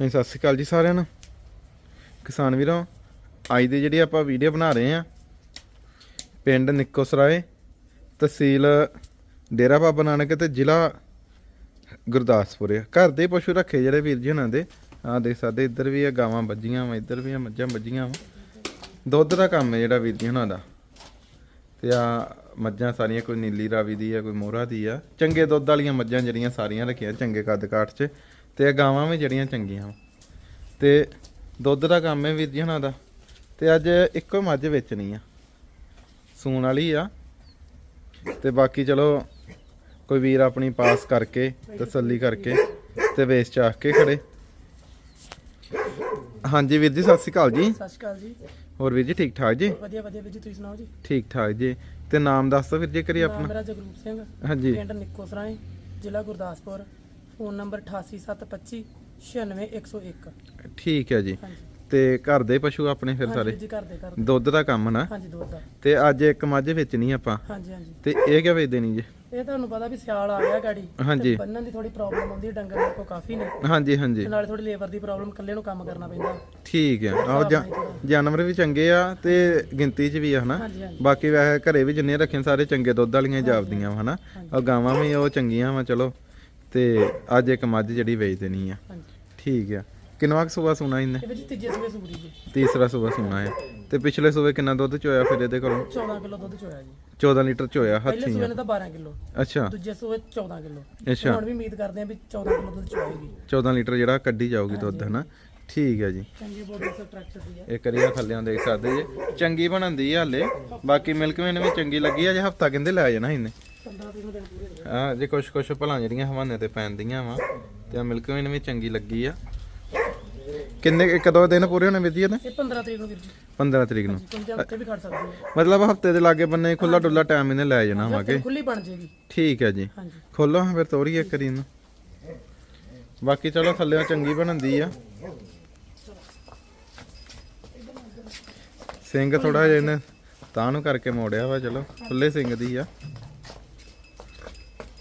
ਹਾਂਜੀ, ਸਤਿ ਸ਼੍ਰੀ ਅਕਾਲ ਜੀ ਸਾਰਿਆਂ ਨੂੰ। ਕਿਸਾਨ ਵੀਰੋ, ਅੱਜ ਦੀ ਜਿਹੜੀ ਆਪਾਂ ਵੀਡੀਓ ਬਣਾ ਰਹੇ ਆ ਪਿੰਡ ਨਿੱਕੋ ਸਰਾਏ ਤਹਿਸੀਲ ਡੇਰਾ ਬਾਬਾ ਨਾਨਕ ਤੇ ਜ਼ਿਲ੍ਹਾ ਗੁਰਦਾਸਪੁਰ ਆ। ਘਰ ਦੇ ਪਸ਼ੂ ਰੱਖੇ ਜਿਹੜੇ ਵੀਰ ਜੀ ਉਹਨਾਂ ਦੇ। ਆ ਦੇਖ ਸਕਦੇ, ਇੱਧਰ ਵੀ ਆ, ਗਾਵਾਂ ਵੱਜੀਆਂ ਵਾ, ਇੱਧਰ ਵੀ ਆ, ਮੱਝਾਂ ਵੱਜੀਆਂ ਵਾ। ਦੁੱਧ ਦਾ ਕੰਮ ਹੈ ਜਿਹੜਾ ਵੀਰ ਜੀ ਉਹਨਾਂ ਦਾ। ਤੇ ਆ ਮੱਝਾਂ ਸਾਰੀਆਂ, ਕੋਈ ਨੀਲੀ ਰਾਵੀ ਦੀ ਆ, ਕੋਈ ਮੋਹਰਾ ਦੀ ਆ। ਚੰਗੇ ਦੁੱਧ ਵਾਲੀਆਂ ਮੱਝਾਂ ਜਿਹੜੀਆਂ ਸਾਰੀਆਂ ਰੱਖੀਆਂ, ਚੰਗੇ ਕੱਦ ਕਾਠ 'ਚ। ਤੇ ਇਹ ਗਾਵਾਂ ਵੀ ਜਿਹੜੀਆਂ ਚੰਗੀਆਂ ਤੇ ਦੁੱਧ ਦਾ ਕੰਮ ਹੈ ਵੀਰ ਜੀ ਹੁਣਾਂ ਦਾ। ਤੇ ਅੱਜ ਇੱਕੋ ਮੱਝ ਵੇਚਣੀ ਆ। ਸੂਣ ਵਾਲੀ ਆ। ਤੇ ਬਾਕੀ ਚਲੋ ਕੋਈ ਵੀਰ ਆਪਣੀ ਪਾਸ ਕਰਕੇ ਤਸੱਲੀ ਕਰਕੇ ਤੇ ਵੇਚ ਚਾਹ ਕੇ ਖੜੇ। ਹਾਂਜੀ ਵੀਰ ਜੀ ਸਤਿ ਸ਼੍ਰੀ ਅਕਾਲ ਜੀ। ਸਤਿ ਸ਼੍ਰੀ ਅਕਾਲ ਜੀ। ਹੋਰ ਵੀਰ ਜੀ ਠੀਕ ਠਾਕ ਜੀ? ਵਧੀਆ ਵਧੀਆ ਵੀਰ ਜੀ ਤੁਸੀਂ ਸੁਣਾਓ ਜੀ? ਠੀਕ ਠਾਕ ਜੀ। ਤੇ ਨਾਮ ਦੱਸ ਵੀਰ ਜੀ ਕਰੀ ਆਪਣਾ। ਮੇਰਾ ਜਗਰੂਪ ਸਿੰਘ। ਹਾਂਜੀ। ਪਿੰਡ ਨਿੱਕੋ ਸਰਾਏ ਜ਼ਿਲ੍ਹਾ ਗੁਰਦਾਸਪੁਰ। ਫੋਨ ਨੰਬਰ 8875 96101 ਠੀਕ ਹੈ ਜੀ। ਹਾਂਜੀ। ਤੇ ਘਰ ਦੇ ਪਸ਼ੂ ਆਪਣੇ ਫਿਰ ਸਾਰੇ? ਜੀ। ਦੁੱਧ ਦਾ ਕੰਮ ਨਾ? ਹਾਂਜੀ ਦੁੱਧ ਦਾ। ਤੇ ਅੱਜ ਇੱਕ ਮੱਝ ਵੇਚਣੀ ਆਪਾਂ। ਹਾਂਜੀ ਹਾਂਜੀ। ਤੇ ਇਹ ਕਿਆ ਵੇਚ ਦੇਣੀ ਜੀ? ਇਹ ਤੁਹਾਨੂੰ ਪਤਾ ਵੀ ਸਿਆਲ ਆ ਗਿਆ ਗਾੜੀ। ਹਾਂਜੀ। ਬੰਨਣ ਦੀ ਥੋੜੀ ਪ੍ਰੋਬਲਮ ਆਉਂਦੀ ਹੈ ਡੰਗਰ ਮੇਰੇ ਕੋ ਕਾਫੀ ਨੇ। ਹਾਂਜੀ ਹਾਂਜੀ। ਤੇ ਨਾਲੇ ਥੋੜੀ ਲੇਬਰ ਦੀ ਪ੍ਰੋਬਲਮ ਇਕੱਲੇ ਨੂੰ ਕੰਮ ਕਰਨਾ ਪੈਂਦਾ। ਠੀਕ ਹੈ। ਆਹ ਜਾ- ਜਾਨਵਰ ਵੀ ਚੰਗੇ ਆ ਤੇ ਗਿਣਤੀ 'ਚ ਵੀ ਆ ਹਨਾ? ਹਾਂਜੀ ਹਾਂਜੀ। ਬਾਕੀ ਵੈਸੇ ਘਰੇ ਵੀ ਜਿੰਨੇ ਰੱਖੇ ਸਾਰੇ ਚੰਗੇ ਦੁੱਧ ਵਾਲੀਆਂ ਹੀ ਜਾਪਦੀਆਂ ਵਾ ਹਨਾ? ਉਹ ਗਾਵਾਂ ਵੀ ਉਹ ਚੰਗੀਆਂ ਵਾ ਚਲੋ। ਤੇ ਅੱਜ ਇੱਕ ਮੱਝ ਜਿਹੜੀ ਵੇਚ ਦੇਣੀ ਆ ਠੀਕ ਆ। ਕਿੰਨਵਾ ਕੁ ਸੂਆ ਸੂਣਾ ਇਹਨੇ? ਇਹ ਵਿੱਚ ਤੀਜੇ ਸੂਏ ਸੂਰੀ ਜੀ। ਤੀਸਰਾ ਸੂਆ ਸੂਣਾ ਹੈ ਤੇ ਪਿਛਲੇ ਸੂਏ ਕਿੰਨਾ ਦੁੱਧ ਚੋਇਆ ਫਿਰ ਇਹਦੇ ਕੋਲੋਂ? 14 ਕਿਲੋ ਦੁੱਧ ਚੋਇਆ ਜੀ। 14 ਲੀਟਰ ਚੋਇਆ ਪਹਿਲੇ ਹੱਥੀਂ ਸੂਏ ਨੇ ਤਾਂ 12 ਕਿਲੋ। ਅੱਛਾ। ਦੂਜੇ ਸੂਏ 14 ਕਿਲੋ। ਅੱਛਾ। ਹੁਣ ਵੀ ਉਮੀਦ ਕਰਦੇ ਆ ਵੀ 14 ਕਿਲੋ ਦੁੱਧ ਚੋਏਗੀ 14 ਲੀਟਰ ਜਿਹੜਾ ਕੱਢੀ ਜਾਊਗੀ ਦੁੱਧ ਹਨਾ? ਠੀਕ ਹੈ ਜੀ। ਚੰਗੀ ਬੋਡੀ ਸਟਰਕਚਰ ਦੀ ਹੈ ਇਹ ਕਰੀਆ ਥੱਲਿਆਂ ਦੇਖ ਸਕਦੇ ਜੇ। ਚੰਗੀ ਬਣਾਉਂਦੀ ਆ ਹਲੇ। ਬਾਕੀ ਮਿਲਕ ਵੇਨ ਵੀ ਚੰਗੀ ਲੱਗੀ ਆ ਜੇ ਹਫਤਾ ਕਹਿੰਦੇ ਲੈ ਜਾਣਾ ਇਹਨੇ। 15 ਦਿਨ ਗਏ। ਆ ਜੇ ਕੁਛ ਕੁਛ ਭਲਾਂ ਜਿਹੜੀਆਂ ਹਵਾਨੇ ਤੇ ਪੈਂਦੀਆਂ ਵਾ ਤੇ ਆ ਮਿਲਕ ਵੇਨ ਵੀ ਚੰਗੀ ਲੱਗੀ ਆ। ਕਿੰਨੇ ਇੱਕ ਦੋ ਦਿਨ ਪੂਰੇ ਹੋਣੇ ਇਹਦੇ? ਇਹ 15 ਤਰੀਕ ਨੂੰ ਵੀਰ ਜੀ। 15 ਤਰੀਕ ਨੂੰ। ਕੁੰਜਾਂ ਉੱਤੇ ਵੀ ਖੜ ਸਕਦੀ ਹੈ ਮਤਲਬ ਹਫ਼ਤੇ ਦੇ ਲਾਗੇ ਬੰਨੇ ਖੁੱਲਾ ਡੁੱਲਾ ਟਾਈਮ ਇਹਨੇ ਲੈ ਜਾਣਾ ਵਾਗੇ ਖੁੱਲੀ ਬਣ ਜੇਗੀ ਠੀਕ ਹੈ ਜੀ। ਖੋਲੋ ਹਾਂ ਫਿਰ ਤੋਰੀ ਇੱਕ ਕਰੀ ਨੂੰ ਬਾਕੀ ਚਲੋ ਥੱਲੇ ਚੰਗੀ ਬਣਦੀ ਆ। ਸਿੰਘ ਥੋੜਾ ਜਿਹਾ ਇਹਨੇ ਤਾਂ ਨੂੰ ਕਰਕੇ ਮੋੜਿਆ ਵਾ ਚਲੋ ਖੁੱਲੇ ਸਿੰਘ ਦੀ ਆ।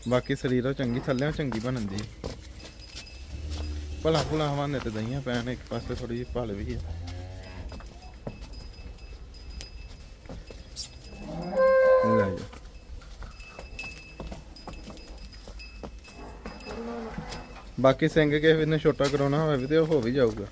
ਬਾਕੀ ਸਰੀਰੋਂ ਚੰਗੀ ਥੱਲਿਆਂ ਚੰਗੀ ਬਣਨ ਦੀ। ਭਲਾ ਭੁਲਾ ਹਵਾਨੇ ਤੇ ਦਈਆਂ ਪੈਣ, ਇੱਕ ਪਾਸੇ ਥੋੜੀ ਜਿਹੀ ਭਲ ਵੀ ਹੈ ਲੈ ਜਾ। ਬਾਕੀ ਸਿੰਘ ਕਿਸੇ ਵੀ ਨੇ ਛੋਟਾ ਕਰਾਉਣਾ ਹੋਵੇ ਵੀ ਤੇ ਉਹ ਹੋ ਵੀ ਜਾਊਗਾ।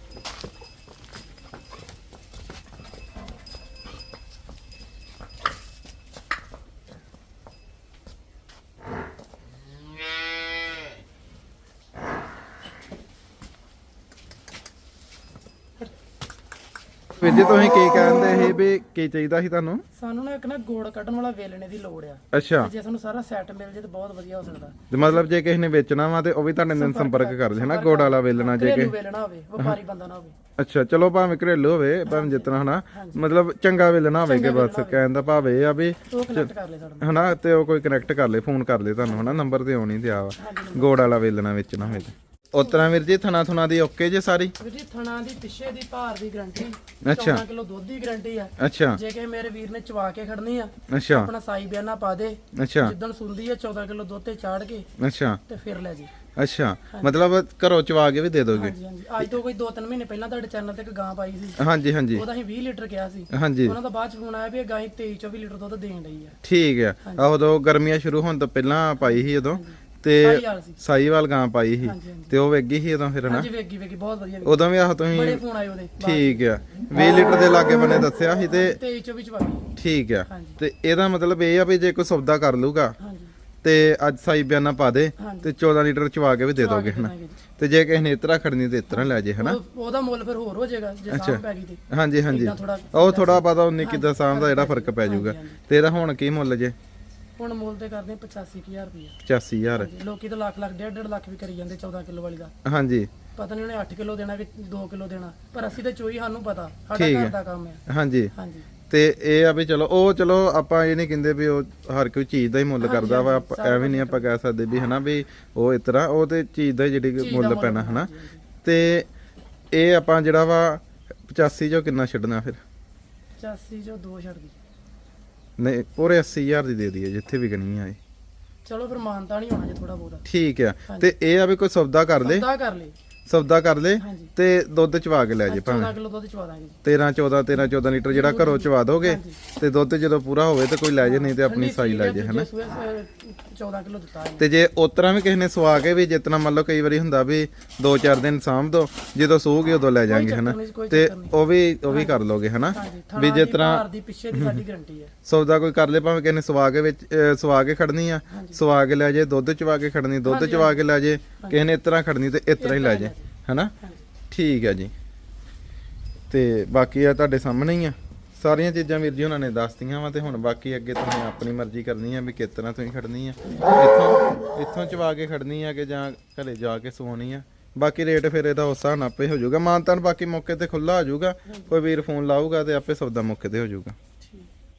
ਵੀਰ ਜੀ ਤੁਸੀਂ ਕੀ ਕਹਿੰਦੇ ਸੀ ਵੀ ਕੀ ਚਾਹੀਦਾ ਸੀ ਤੁਹਾਨੂੰ? ਸਾਨੂੰ ਨਾ ਇੱਕ ਨਾ ਗੋੜ ਕੱਢਣ ਵਾਲਾ ਵੇਲਣੇ ਦੀ ਲੋੜ ਆ। ਅੱਛਾ। ਤੇ ਜੇ ਸਾਨੂੰ ਸਾਰਾ ਸੈੱਟ ਮਿਲ ਜੇ ਤਾਂ ਬਹੁਤ ਵਧੀਆ ਹੋ ਸਕਦਾ। ਤੇ ਮਤਲਬ ਜੇ ਕਿਸੇ ਨੇ ਵੇਚਣਾ ਵਾ ਤੇ ਉਹ ਵੀ ਤੁਹਾਡੇ ਨਾਲ ਸੰਪਰਕ ਕਰ ਲੈ ਹਨਾ? ਗੋੜ ਵਾਲਾ ਵੇਲਣਾ ਜੇ ਘਰੇਲੂ ਵੇਲਣਾ ਹੋਵੇ ਵਪਾਰੀ ਬੰਦਾ ਨਾ ਹੋਵੇ। ਅੱਛਾ ਚਲੋ ਭਾਵੇਂ ਘਰੇਲੂ ਹੋਵੇ ਭਾਵੇਂ ਜਿਤਨਾ ਹਨਾ। ਮਤਲਬ ਚੰਗਾ ਵੇਲਣਾ ਹੋਵੇ ਕਿ ਬਸ ਕਹਿਣ ਦਾ ਭਾਵ ਇਹ ਆ ਵੀ ਉਹ ਕਨੈਕਟ ਕਰ ਲੈ ਸਾਡੇ ਨਾਲ। ਹਨਾ ਤੇ ਉਹ ਕੋਈ ਕਨੈਕਟ ਕਰ ਲੇ ਫੋਨ ਕਰ ਲੇ ਤੁਹਾਨੂੰ ਹਨਾ ਨੰਬਰ ਤੇ ਆਉਣੀ ਦਿਆ ਵਾ। ਗੋੜ ਵਾਲਾ ਵੇਲਣਾ ਵੇਚਣਾ ਹੋਵੇ ਤੇ। ਉਤਰਾ ਵੀਰ ਜੀ ਥਣਾ ਥੁਣਾ ਦੀ ਓਕੇ ਜੇ ਸਾਰੀ? ਵੀਰ ਜੀ ਥਣਾ ਦੀ ਪਿੱਛੇ ਦੀ ਭਾਰ ਦੀ ਗਰੰਟੀ ਅੱਛਾ। 14 ਕਿਲੋ ਦੁੱਧ ਦੀ ਗਰੰਟੀ ਆ। ਅੱਛਾ। ਜੇ ਕਿ ਮੇਰੇ ਵੀਰ ਨੇ ਚਵਾ ਕੇ ਖੜਨੀ ਆ ਅੱਛਾ। ਆਪਣਾ ਸਾਈ ਬਿਆਨਾ ਪਾ ਦੇ ਅੱਛਾ। ਜਿੱਦਣ ਸੁੰਦੀ ਆ 14 ਕਿਲੋ ਦੁੱਧ ਤੇ ਚਾੜ ਕੇ ਅੱਛਾ। ਤੇ ਫਿਰ ਲੈ ਜੀ। ਅੱਛਾ। ਮਤਲਬ ਘਰੋਂ ਚਵਾ ਕੇ ਵੀ ਦੇ ਦੋਗੇ? ਹਾਂਜੀ ਹਾਂਜੀ। ਅੱਜ ਤੋਂ ਕੋਈ 2-3 ਮਹੀਨੇ ਪਹਿਲਾਂ ਤੁਹਾਡੇ ਚੈਨਲ ਤੇ ਇੱਕ ਗਾਂ ਪਾਈ ਸੀ। ਹਾਂਜੀ ਹਾਂਜੀ। ਉਹਦਾ ਅਸੀਂ 20 ਲੀਟਰ ਕਿਹਾ ਸੀ। ਹਾਂਜੀ। ਉਹਨਾਂ ਦਾ ਬਾਅਦ ਚ ਫੋਨ ਆਇਆ ਵੀ ਇਹ ਗਾਂ 23-24 ਲੀਟਰ ਦੁੱਧ ਦੇਣ ਰਹੀ ਆ। ਠੀਕ ਆ। ਆਹ ਉਦੋਂ ਗਰਮੀਆਂ ਸ਼ੁਰੂ ਹੋਣ ਤੋਂ ਪਹਿਲਾਂ ਪਾਈ ਸੀ ਉਦੋਂ। ਤੇ ਸੀ। ਸਾਈਵਾਲ ਗਾਂ ਪਾਈ ਸੀ। ਹਾਂਜੀ ਹਾਂਜੀ। ਤੇ ਉਹ ਵੇਗੀ ਸੀ ਉਦੋਂ ਫਿਰ ਹਨਾ? ਹਾਂਜੀ ਵੇਗੀ ਵੇਗੀ ਬਹੁਤ ਵਧੀਆ ਵੇਗੀ। ਉਦੋਂ ਵੀ ਆਹ ਤੁਸੀਂ ਬੜੇ ਫੋਨ ਆਏ ਉਹਦੇ ਠੀਕ ਆ। 20 ਲੀਟਰ ਦੇ ਲਾਗੇ ਬੰਨੇ ਦੱਸਿਆ ਸੀ ਤੇ 23-24 ਚ ਪਾਈ ਠੀਕ ਆ। ਹਾਂਜੀ। ਤੇ ਇਹਦਾ ਮਤਲਬ ਇਹ ਆ ਵੀ ਜੇ ਕੋਈ ਸੌਦਾ ਕਰ ਲੂਗਾ ਹਾਂਜੀ। ਤੇ ਅੱਜ ਸਾਈ ਬਿਆਨਾ ਪਾ ਦੇ ਹਾਂਜੀ। ਤੇ 14 ਲੀਟਰ ਚਵਾ ਕੇ ਵੀ ਦੇ ਦੋਗੇ ਹਨਾ? ਦੇਵਾਂਗੇ ਜੀ। ਤੇ ਜੇ ਕਿਸੇ ਨੇ ਇਤਰਾ ਖੜਨੀ ਤੇ ਇਤਰਾ ਲੈ ਜੇ ਹਨਾ? ਉਹ- ਉਹਦਾ ਮੁੱਲ ਫਿਰ ਹੋਰ ਹੋ ਜਾਏਗਾ ਜੇ ਸਾਹ ਪੈ ਗਈ ਤੇ। ਹਾਂਜੀ ਹਾਂਜੀ। ਏਦਾਂ ਉਹ ਥੋੜਾ ਪਤਾ ਉਨੀ ਕਿਦਾਂ ਸਾਂਭ ਦਾ ਜਿਹੜਾ ਫ਼ਰਕ ਪੈ ਜਾਊਗਾ। ਤੇ ਇਹਦਾ ਹੁਣ ਕੀ ਮੁੱਲ ਜੇ? ਹੁਣ ਮੁੱਲ ਤੇ ਕਰਦੇ ਆ 85000 ਰੁਪਏ 85000 ਹਾਂਜੀ ਲੋਕੀ ਤਾਂ ਲੱਖ ਲੱਖ ਡੇਢ ਡੇਢ ਲੱਖ ਵੀ ਕਰੀ ਜਾਂਦੇ 14 ਕਿਲੋ ਵਾਲੀ ਦਾ। ਹਾਂਜੀ। ਪਤਾ ਨਹੀਂ ਉਹਨੇ 8 ਕਿਲੋ ਦੇਣਾ ਕਿ 2 ਕਿਲੋ ਦੇਣਾ ਪਰ ਅਸੀਂ ਤਾਂ ਚੋਈ ਸਾਨੂੰ ਪਤਾ। ਸਾਡਾ ਘਰ ਦਾ ਕੰਮ ਹੈ। ਹਾਂਜੀ। ਹਾਂਜੀ। ਤੇ ਇਹ ਆ ਵੀ ਚਲੋ ਉਹ ਚਲੋ ਆਪਾਂ ਇਹ ਨਹੀਂ ਕਹਿੰਦੇ ਵੀ ਉਹ ਹਰ ਕੋਈ ਚੀਜ਼ ਦਾ ਹੀ ਮੁੱਲ ਕਰਦਾ ਵਾ ਐਵੇਂ ਨਹੀਂ ਆਪਾਂ ਕਹਿ ਸਕਦੇ ਵੀ ਹਨਾ ਵੀ ਉਹ ਇਸ ਤਰ੍ਹਾਂ ਉਹ ਤੇ ਚੀਜ਼ ਦਾ ਜਿਹੜੀ ਮੁੱਲ ਪੈਣਾ ਹਨਾ। ਤੇ ਇਹ ਆਪਾਂ ਜਿਹੜਾ ਵਾ 85 ਚੋਂ ਕਿੰਨਾ ਛੱਡਣਾ ਫਿਰ? 85 ਜੋ ਦੋ ਛੱਡ ਗਈ ਨਹੀਂ ਪੂਰੇ 80000 ਦੀ ਦੇ ਦਈਏ ਜਿੱਥੇ ਵੀ ਗਣੀ ਆ ਇਹ। ਚਲੋ ਫਿਰ ਮਾਨਤਾ ਨਹੀਂ ਹੋਣਾ ਜੇ ਥੋੜਾ ਬਹੁਤਾ। ਠੀਕ ਆ। ਤੇ ਇਹ ਆ ਵੀ ਕੋਈ ਸੌਦਾ ਕਰ ਲੇ। ਸੌਦਾ ਕਰ ਲਈ ਸੌਦਾ ਕਰ ਲੇ ਹਾਂਜੀ। ਤੇ ਦੁੱਧ ਚਵਾ ਕੇ ਲੈ ਜੇ ਭਾਵੇਂ। 14 ਕਿਲੋ ਦੁੱਧ ਚਵਾ ਦਾਂਗੇ ਜੀ। 13 14 13 14 ਲੀਟਰ ਜਿਹੜਾ ਘਰੋਂ ਚਵਾ ਦੋਗੇ। ਤੇ ਦੁੱਧ ਜਦੋਂ ਪੂਰਾ ਹੋਵੇ ਤੇ ਕੋਈ ਲੈ ਜੇ ਨਹੀਂ ਤੇ ਆਪਣੀ ਸਾਈ ਲੈ ਜੇ ਹਨਾ? ਦੂਜੇ ਸੂਏ, ਅਹ, 14 ਕਿਲੋ ਦਿੱਤਾ ਹੈ ਤੇ ਜੇ ਉਤਰਾ ਵੀ ਕਿਸੇ ਨੇ ਸਵਾ ਕੇ ਵੀ ਜਿਤਨਾ ਮੰਨ ਲਓ ਕਈ ਵਾਰੀ ਹੁੰਦਾ ਵੀ 2-4 ਦਿਨ ਸਾਂਭ ਦੋ ਜਦੋਂ ਸੂਗੀ ਉਦੋਂ ਲੈ ਜਾਾਂਗੇ ਹਨਾ? ਨਹੀਂ, ਕੋਈ ਤੇ। ਉਹ ਵੀ ਉਹ ਵੀ ਕਰ ਲੋਗੇ ਹਨਾ? ਹਾਂਜੀ ਵੀ ਜਿਸ ਤਰ੍ਹਾਂ ਭਾਰ ਦੀ ਪਿੱਛੇ ਦੀ ਸਾਡੀ ਗਾਰੰਟੀ ਹੈ ਸੌਦਾ ਕੋਈ ਕਰ ਲੇ ਭਾਵੇਂ ਕਿਸੇ ਨੇ ਸਵਾ ਕੇ ਵਿੱਚ ਅਹ, ਸਵਾ ਕੇ ਖੜਨੀ ਆ ਸਵਾ ਕੇ ਲੈ ਜੇ ਦੁੱਧ ਚਵਾ ਕੇ ਖੜਨੀ ਦੁੱਧ ਚਵਾ ਕੇ ਲੈ ਜੇ ਕਿਸੇ ਨੇ ਇਸ ਤਰ੍ਹਾਂ ਖੜਨੀ ਤੇ ਇਸ ਤਰ੍ਹਾਂ ਹੀ ਲੈ ਜੇ। ਹਨਾ? ਹਾਂਜੀ ਠੀਕ ਹੈ ਜੀ। ਤੇ ਬਾਕੀ ਆ ਤੁਹਾਡੇ ਸਾਹਮਣੇ ਹੀ ਆ। ਸਾਰੀਆਂ ਚੀਜ਼ਾਂ ਵੀਰ ਜੀ ਉਹਨਾਂ ਨੇ ਦੱਸਤੀਆਂ ਵਾ ਤੇ ਹੁਣ ਬਾਕੀ ਅੱਗੇ ਤੁਸੀਂ ਆਪਣੀ ਮਰਜ਼ੀ ਕਰਨੀ ਆ ਵੀ ਕਿਸ ਤਰ੍ਹਾਂ ਤੁਸੀਂ ਖੜਨੀ ਆ। ਇੱਥੋਂ ਇੱਥੋਂ ਚਵਾ ਕੇ ਖੜਨੀ ਆ ਕਿ ਜਾਂ ਘਰੇ ਜਾ ਕੇ ਸਵਾਉਣੀ ਆ। ਬਾਕੀ ਰੇਟ ਫਿਰ ਇਹਦਾ ਉਸ ਹਿਸਾਬ ਨਾਲ ਆਪੇ ਹੋ ਜਾਊਗਾ। ਮਾਨਤਾਨ ਬਾਕੀ ਮੌਕੇ ਤੇ ਖੁੱਲਾ ਹੋ ਜਾਊਗਾ। ਕੋਈ ਵੀਰ ਫੋਨ ਲਾਊਗਾ ਤੇ ਆਪੇ ਸੌਦਾ ਮੌਕੇ ਤੇ ਹੋ ਜਾਊਗਾ।